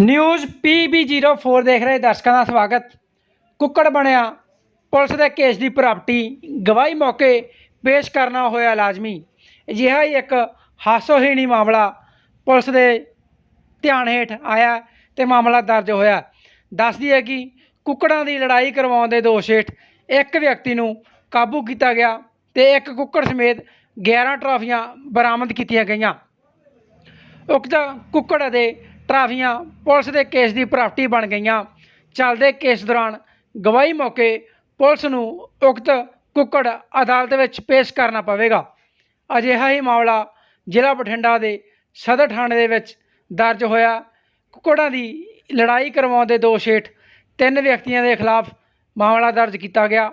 News PB04 ਦੇਖ ਰਹੇ ਦਰਸ਼ਕਾਂ ਦਾ ਸਵਾਗਤ। ਕੁੱਕੜ ਬਣਿਆ, ਪੁਲਿਸ ਦੇ ਕੇਸ ਦੀ ਪ੍ਰਾਪਰਟੀ, ਗਵਾਹੀ ਮੌਕੇ ਪੇਸ਼ ਕਰਨਾ ਹੋਇਆ ਲਾਜ਼ਮੀ। ਅਜਿਹਾ ਹੀ ਇੱਕ ਹਾਸੋਹੀਣੀ ਮਾਮਲਾ ਪੁਲਿਸ ਦੇ ਧਿਆਨ ਹੇਠ ਆਇਆ ਤੇ ਮਾਮਲਾ ਦਰਜ ਹੋਇਆ। ਦੱਸਦੀ ਹੈ ਕਿ ਕੁੱਕੜਾਂ ਦੀ ਲੜਾਈ ਕਰਵਾਉਣ ਦੇ ਦੋਸ਼ ਹੇਠ ਇੱਕ ਵਿਅਕਤੀ ਨੂੰ ਕਾਬੂ ਕੀਤਾ ਗਿਆ ਤੇ ਇੱਕ ਕੁੱਕੜ ਸਮੇਤ 11 ਟਰਾਫੀਆਂ ਬਰਾਮਦ ਕੀਤੀਆਂ ਗਈਆਂ। ਉਕਤ ਕੁੱਕੜ ਅਤੇ ਟਰਾਫੀਆਂ ਪੁਲਿਸ ਦੇ ਕੇਸ ਦੀ ਪ੍ਰਾਪਰਟੀ ਬਣ ਗਈਆਂ। ਚੱਲਦੇ ਕੇਸ ਦੌਰਾਨ ਗਵਾਹੀ ਮੌਕੇ ਪੁਲਿਸ ਨੂੰ ਉਕਤ ਕੁੱਕੜ ਅਦਾਲਤ ਵਿੱਚ ਪੇਸ਼ ਕਰਨਾ ਪਵੇਗਾ। ਅਜਿਹਾ ਹੀ ਮਾਮਲਾ ਜ਼ਿਲ੍ਹਾ ਬਠਿੰਡਾ ਦੇ ਸਦਰ ਥਾਣੇ ਦੇ ਵਿੱਚ ਦਰਜ ਹੋਇਆ। ਕੁੱਕੜਾਂ ਦੀ ਲੜਾਈ ਕਰਵਾਉਣ ਦੇ ਦੋਸ਼ ਹੇਠ ਤਿੰਨ ਵਿਅਕਤੀਆਂ ਦੇ ਖਿਲਾਫ ਮਾਮਲਾ ਦਰਜ ਕੀਤਾ ਗਿਆ।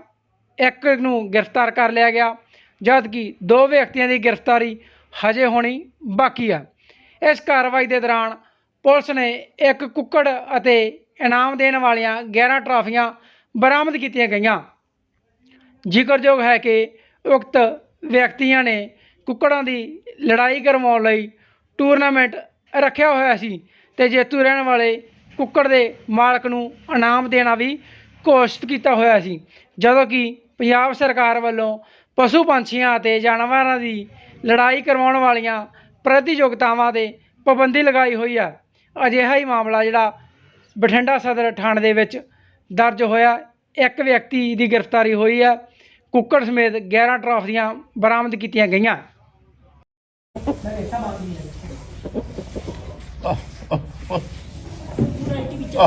ਇੱਕ ਨੂੰ ਗ੍ਰਿਫਤਾਰ ਕਰ ਲਿਆ ਗਿਆ, ਜਦਕਿ ਦੋ ਵਿਅਕਤੀਆਂ ਦੀ ਗ੍ਰਿਫਤਾਰੀ ਹਜੇ ਹੋਣੀ ਬਾਕੀ ਹੈ ਇਸ ਕਾਰਵਾਈ ਦੇ ਦੌਰਾਨ ਪੁਲਿਸ ਨੇ ਇੱਕ ਕੁੱਕੜ ਅਤੇ ਇਨਾਮ ਦੇਣ ਵਾਲੀਆਂ 11 ਟਰਾਫੀਆਂ ਬਰਾਮਦ ਕੀਤੀਆਂ ਗਈਆਂ। ਜ਼ਿਕਰਯੋਗ ਹੈ ਕਿ ਉਕਤ ਵਿਅਕਤੀਆਂ ਨੇ ਕੁੱਕੜਾਂ ਦੀ ਲੜਾਈ ਕਰਵਾਉਣ ਲਈ ਟੂਰਨਾਮੈਂਟ ਰੱਖਿਆ ਹੋਇਆ ਸੀ ਤੇ ਜੇਤੂ ਰਹਿਣ ਵਾਲੇ ਕੁੱਕੜ ਦੇ ਮਾਲਕ ਨੂੰ ਇਨਾਮ ਦੇਣਾ ਵੀ ਘੋਸ਼ਿਤ ਕੀਤਾ ਹੋਇਆ ਸੀ। ਜਦੋਂ ਕਿ ਪੰਜਾਬ ਸਰਕਾਰ ਵੱਲੋਂ ਪਸ਼ੂ ਪੰਛੀਆਂ ਅਤੇ ਜਾਨਵਰਾਂ ਦੀ ਲੜਾਈ ਕਰਵਾਉਣ ਵਾਲੀਆਂ ਪ੍ਰਤੀਯੋਗਤਾਵਾਂ ਤੇ ਪਾਬੰਦੀ ਲਗਾਈ ਹੋਈ ਹੈ। ਅਜਿਹਾ ਹੀ ਮਾਮਲਾ ਜਿਹੜਾ ਬਠਿੰਡਾ ਸਦਰ ਥਾਣੇ ਦੇ ਵਿੱਚ ਦਰਜ ਹੋਇਆ। ਇੱਕ ਵਿਅਕਤੀ ਦੀ ਗ੍ਰਿਫਤਾਰੀ ਹੋਈ ਹੈ। ਕੁੱਕੜ ਸਮੇਤ 11 ਟਰਾਫੀਆਂ ਬਰਾਮਦ ਕੀਤੀਆਂ ਗਈਆਂ। ਪੂਰਾ ਇੰਟੀ ਵਿੱਚ